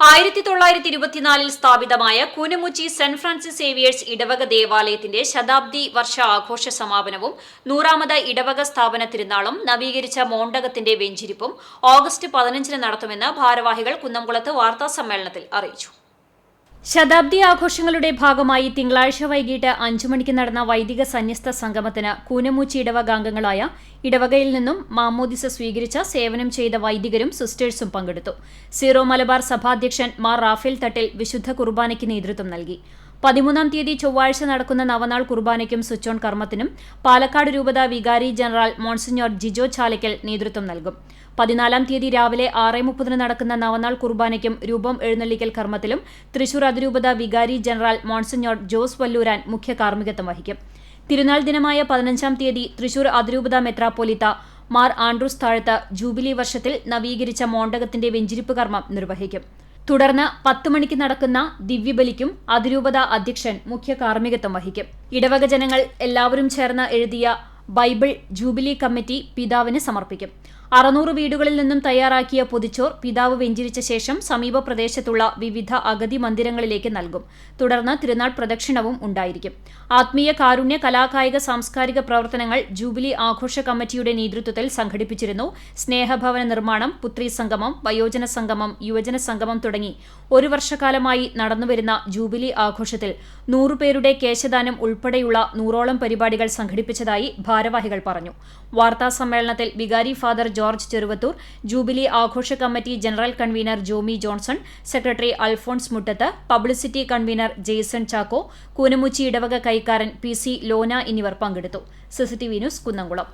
ആയിരത്തി തൊള്ളായിരത്തി ഇരുപത്തിനാലിൽ സ്ഥാപിതമായ കൂനമുച്ചി സെന്റ് ഫ്രാൻസിസ് സേവിയേഴ്സ് ഇടവക ദേവാലയത്തിന്റെ ശതാബ്ദി വർഷ ആഘോഷ സമാപനവും നൂറാമത് ഇടവക സ്ഥാപന തിരുനാളും നവീകരിച്ച മോണ്ടകത്തിന്റെ വെഞ്ചിരിപ്പും ഓഗസ്റ്റ് പതിനഞ്ചിന് നടത്തുമെന്ന് ഭാരവാഹികൾ കുന്നംകുളത്ത് വാർത്താസമ്മേളനത്തിൽ അറിയിച്ചു. ശതാബ്ദി ആഘോഷങ്ങളുടെ ഭാഗമായി തിങ്കളാഴ്ച വൈകിട്ട് അഞ്ചു മണിക്ക് നടന്ന വൈദിക സന്യസ്ത സംഗമത്തിന് കൂനമൂച്ചി ഇടവകാംഗങ്ങളായ ഇടവകയിൽ നിന്നും മാമോദിസ സ്വീകരിച്ച സേവനം ചെയ്ത വൈദികരും സിസ്റ്റേഴ്സും പങ്കെടുത്തു. സീറോ മലബാർ സഭാധ്യക്ഷൻ മാർ റാഫേൽ തട്ടിൽ വിശുദ്ധ കുർബാനയ്ക്ക് നേതൃത്വം നൽകി. പതിമൂന്നാം തീയതി ചൊവ്വാഴ്ച നടക്കുന്ന നവനാൾ കുർബാനയ്ക്കും സ്വിച്ച് ഓൺ കർമ്മത്തിനും പാലക്കാട് രൂപത വികാരി ജനറൽ മോൺസിഞ്ഞോർ ജിജോ ചാലയ്ക്കൽ നേതൃത്വം നൽകും. പതിനാലാം തീയതി രാവിലെ ആറ് മുപ്പതിന് നടക്കുന്ന നവനാൾ കുർബാനയ്ക്കും രൂപം എഴുന്നള്ളിക്കൽ കർമ്മത്തിലും തൃശൂർ അതിരൂപത വികാരി ജനറൽ മോൺസിഞ്ഞോർ ജോസ് വല്ലൂരാൻ മുഖ്യ കാർമ്മികത്വം വഹിക്കും. തിരുനാൾ ദിനമായ പതിനഞ്ചാം തീയതി തൃശൂർ അതിരൂപത മെത്രാപ്പൊലിത്ത മാർ ആൻഡ്രൂസ് താഴത്ത് ജൂബിലി വർഷത്തിൽ നവീകരിച്ച മോണ്ടകത്തിന്റെ വെഞ്ചിരിപ്പ് കർമ്മം നിർവഹിക്കും. തുടർന്ന് പത്ത് മണിക്ക് നടക്കുന്ന ദിവ്യബലിക്കും അതിരൂപത അധ്യക്ഷൻ മുഖ്യ കാർമ്മികത്വം വഹിക്കും. ഇടവക ജനങ്ങൾ എല്ലാവരും ചേർന്ന് എഴുതിയ ബൈബിൾ ജൂബിലി കമ്മിറ്റി പിതാവിന് സമർപ്പിക്കും. അറുന്നൂറ് വീടുകളിൽ നിന്നും തയ്യാറാക്കിയ പൊതിച്ചോർ പിതാവ് വെഞ്ചിരിച്ച ശേഷം സമീപ പ്രദേശത്തുള്ള വിവിധ അഗതി മന്ദിരങ്ങളിലേക്ക് നൽകും. തുടർന്ന് തിരുനാൾ പ്രദക്ഷിണവും ഉണ്ടായിരിക്കും. ആത്മീയ കാരുണ്യ കലാകായിക സാംസ്കാരിക പ്രവർത്തനങ്ങൾ ജൂബിലി ആഘോഷ കമ്മിറ്റിയുടെ നേതൃത്വത്തിൽ സംഘടിപ്പിച്ചിരുന്നു. സ്നേഹഭവന നിർമ്മാണം പുത്രി സംഗമം വയോജന സംഗമം യുവജന സംഗമം തുടങ്ങി ഒരു വർഷക്കാലമായി നടന്നുവരുന്ന ജൂബിലി ആഘോഷത്തിൽ നൂറുപേരുടെ കേശദാനം ഉൾപ്പെടെയുള്ള നൂറോളം പരിപാടികൾ സംഘടിപ്പിച്ചതായി ഭാരവാഹികൾ പറഞ്ഞു. വാർത്താ സമ്മേളനത്തിൽ വികാരി ഫാദർ ജോർജ് ചെറുവത്തൂർ ജൂബിലി ആഘോഷ committee general convener Jomi Johnson secretary Alphons Muttath publicity convener Jaison Chacko Koonamuchi ഇടവക കൈക്കാരൻ പി സി ലോന എന്നിവർ പങ്കെടുത്തു. CCTV news Kunnamkulam.